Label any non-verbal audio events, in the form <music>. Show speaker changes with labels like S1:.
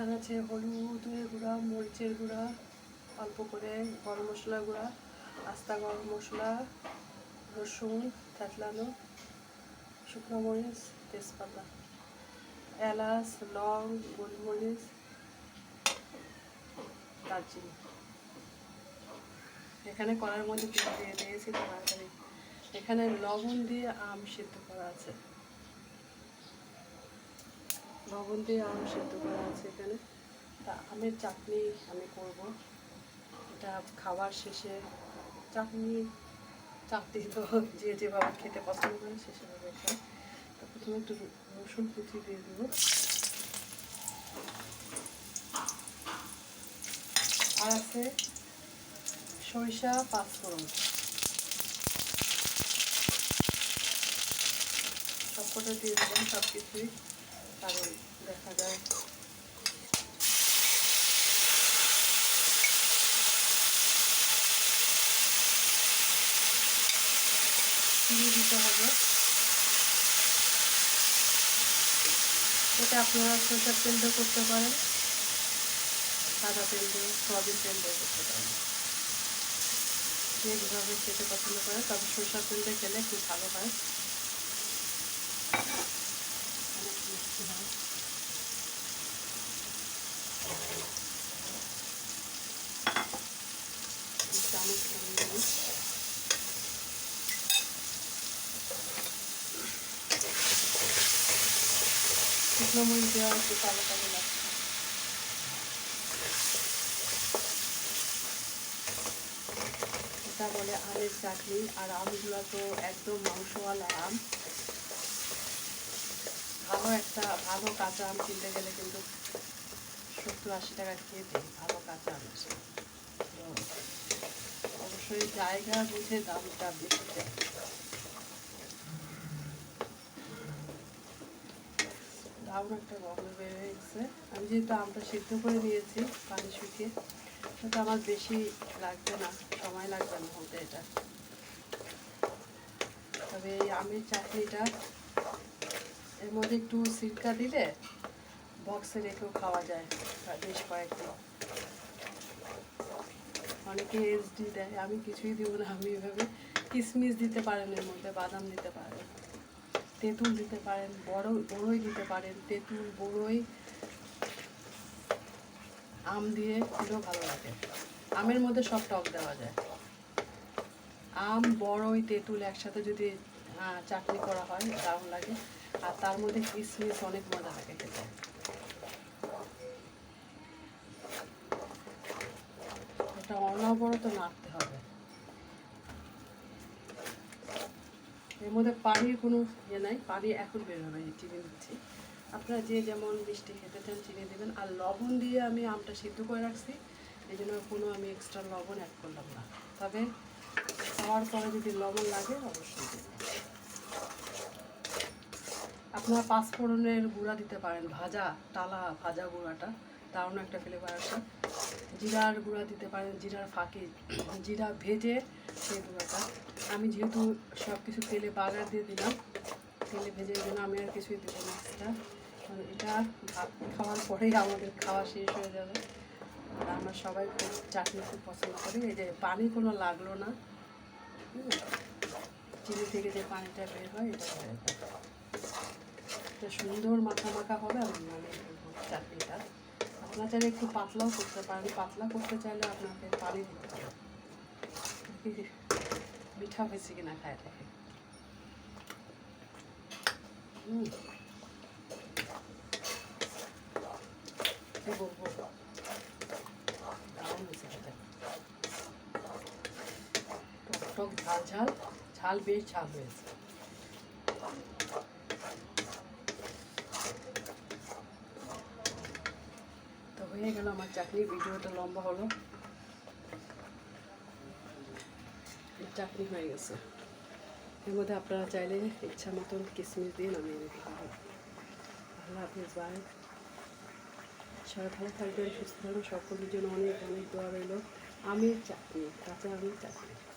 S1: এখানে আছে হলুদের গুঁড়া, মরিচের গুঁড়া, অল্প করে গরম মশলা গুঁড়া, আস্তা গরম মশলা, রসুন, থেতলানো, শুকনো মরিচ, তেজপাতা, এলাচ, লং, গোলমরিচ, দারচিনি। এখানে করার মধ্যে দিয়ে দিয়েছি, তাড়াতাড়ি। এখানে লবণ দিয়ে আম সিদ্ধ করা আছে। লবণ দিয়ে আম সিদ্ধ করা আছে এখানে। তা আমের চাটনি আমি করব। এটা খাওয়ার শেষে চাটনি চাটনি তো <laughs> যে যেভাবে খেতে পছন্দ করে সে সেভাবে খায় তা প্রথমে একটু রসুন কুচি দিয়ে দেবো। আর আছে সরিষা পাঁচফোড়ন। সবকটা দিয়ে দেবেন সব কিছুই কারণ দেখা যায় এটা আপনারা সরষের তেল দিয়ে করতে পারেন। সাদা তেল দিয়ে সয়াবিন তেল দিয়ে করতে পারেন। যে যেভাবে খেতে পছন্দ করে তবে সরষের তেল দিয়ে খেলে খুব ভালো হয় অনেক মিষ্টি হয় এই চামচ করে নেব। শুকনো মরিচ দেওয়া একটু কালো কালো লাগছে। এটা বলে আমের চাটনি, আর আমগুলো তো একদম মাংসওয়ালা আম। ভালো একটা, ভালো কাঁচা আম কিনতে গেলে কিন্তু সত্তর আশি টাকা কেজি ভালো কাঁচা আম তো অবশ্যই জায়গা বুঝে দামটা বেশি দারুণ একটা গন্ধ বের গেছে আমি যেহেতু আমটা সিদ্ধ করে নিয়েছি পানি শুকিয়ে সেটা আমার বেশি লাগবে না, সময় লাগবে না হতে এটা। তবে এই আমের চাটনিটা, এর মধ্যে একটু সিরকা দিলে বক্সে রেখেও খাওয়া যায় বেশ কয়েকদিন অনেকে এসডি দেয়, আমি কিছুই দিব না, আমি এভাবে কিশমিশ দিতে পারেন এর মধ্যে, বাদাম দিতে পারেন। তেঁতুল দিতে পারেন বড় বড়ই দিতে পারেন। তেঁতুল, বড়ই, আম দিয়ে দিলেও ভালো লাগে। আমের মধ্যে সব টক দেওয়া যায়। আম, বড়ই, তেঁতুল একসাথে যদি চাটনি করা হয়, দারুণ লাগে। আর তার মধ্যে কিশমিশ অনেক মজা লাগে খেতে। এটা অনবরত নাড়তে হবে। এর মধ্যে পানির কোনো ইয়ে নাই, পানি এখন বের হবে এই চিনি দিচ্ছি। আপনারা যে যেমন মিষ্টি খেতে চান চিনি দেবেন, আর লবণ দিয়ে আমি আমটা সিদ্ধ করে রাখছি, এই জন্য কোনো আমি এক্সট্রা লবণ অ্যাড করলাম না। তবে খাওয়ার পরে যদি লবণ লাগে, অবশ্যই দেবেন। আপনারা পাঁচফোড়নের গুঁড়া দিতে পারেন, ভাজা, টালা ভাজা গুঁড়াটা। দারুণ একটা ফ্লেভার আসে জিরার গুঁড়া দিতে পারেন জিরার ফাঁকে জিরা ভেজে সেই গুঁড়াটা। আমি যেহেতু সব কিছু তেলে বাগার দিয়ে দিলাম তেলে ভেজে জন্য আমি আর কিছুই দেবো না এটা কারণ এটা ভাত খাওয়ার পরেই আমাদের খাওয়া শেষ হয়ে যাবে। আর আমরা সবাই খুব চাটনি খুব পছন্দ করি। এই যে পানি কোনো লাগল না। চিনি থেকে যে পানিটা বের হয় এটা এটা সুন্দর মাখা মাখা হবে আমি মানে চাটনিটা। আপনার চাইলে একটু পাতলাও করতে পারেন। পাতলা করতে চাইলে আপনাকে পানি দিতে হবে। মিঠা হয়েছে কিনা খায় দেখে। বলব দারুণ হয়েছে টক, ঝাল ঝাল। ঝাল বেশ, ঝাল হয়েছে। হয়ে গেল, আমার চাটনি ভিডিওটা লম্বা হলো। চাটনি হয়ে গেছে। এর মধ্যে আপনারা চাইলে ইচ্ছা মতন কিশমিশ দিয়ে নামিয়ে নিতে পারেন। আল্লাহ হাফিজ বাই সবাই ভালো থাকবেন, সুস্থ থাকবেন। সকলের জন্য অনেক অনেক দোয়া রইল। আমের চাটনি কাঁচা আমের চাটনি